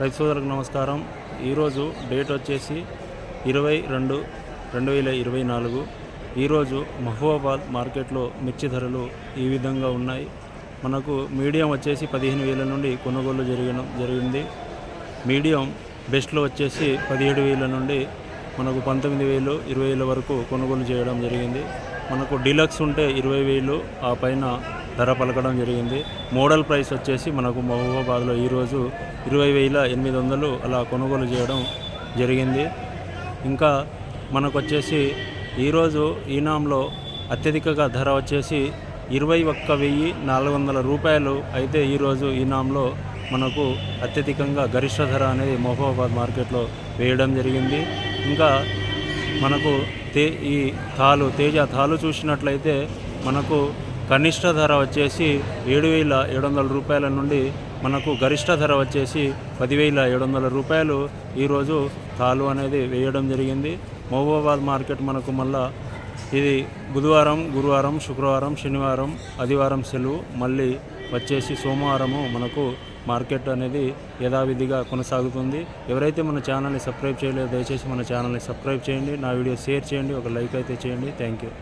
రైతు సోదరులకు నమస్కారం. ఈరోజు డేట్ వచ్చేసి ఇరవై రెండు రెండు వేల ఇరవై నాలుగు. ఈరోజు మహబూబాబాద్ మార్కెట్లో మిర్చి ధరలు ఈ విధంగా ఉన్నాయి. మనకు మీడియం వచ్చేసి పదిహేను వేల నుండి కొనుగోలు జరిగిన జరిగింది. మీడియం బెస్ట్లో వచ్చేసి పదిహేడు వేల నుండి మనకు పంతొమ్మిది వేలు ఇరవై వేల వరకు కొనుగోలు చేయడం జరిగింది. మనకు డీలక్స్ ఉంటే ఇరవై వేలు ఆ పైన ధర పలకడం జరిగింది. మోడల్ ప్రైస్ వచ్చేసి మనకు మహబూబాబాద్లో ఈరోజు ఇరవై వేల ఎనిమిది వందలు అలా కొనుగోలు చేయడం జరిగింది. ఇంకా మనకు వచ్చేసి ఈరోజు ఈనాంలో అత్యధికగా ధర వచ్చేసి ఇరవై ఒక్క వెయ్యి నాలుగు వందల రూపాయలు అయితే ఈరోజు ఈనాంలో మనకు అత్యధికంగా గరిష్ట ధర అనేది మహబూబాబాద్ మార్కెట్లో వేయడం జరిగింది. ఇంకా మనకు తే ఈ తాలు తేజ తాలు చూసినట్లయితే మనకు కనిష్ట ధర వచ్చేసి ఏడు వేల ఏడు వందల రూపాయల నుండి మనకు గరిష్ట ధర వచ్చేసి పదివేల ఏడు వందల రూపాయలు ఈరోజు తాలు అనేది వేయడం జరిగింది. మహబూబాబాద్ మార్కెట్ మనకు మళ్ళా ఇది బుధవారం గురువారం శుక్రవారం శనివారం ఆదివారం సెలవు మళ్ళీ వచ్చేసి సోమవారము మనకు మార్కెట్ అనేది యథావిధిగా కొనసాగుతుంది. ఎవరైతే మన ఛానల్ని సబ్స్క్రైబ్ చేయలేదో దయచేసి మన ఛానల్ని సబ్స్క్రైబ్ చేయండి. నా వీడియో షేర్ చేయండి. ఒక లైక్ అయితే చేయండి. Thank you.